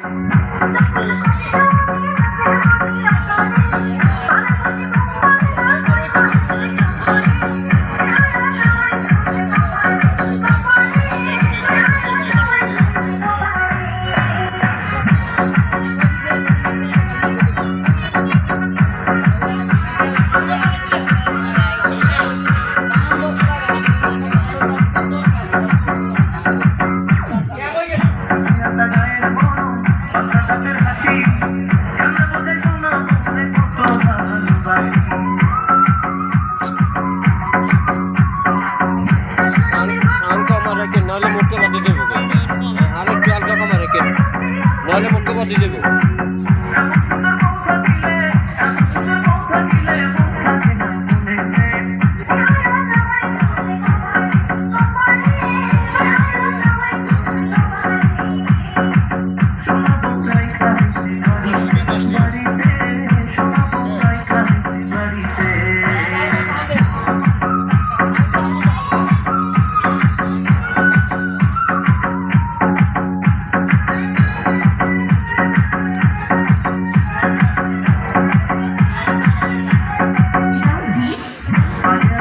上过的时 নাহলে মুখে বাদি দেবো আর একটু হালকা কমা রেখে নাহলে মুখে বাদি দেবো। I am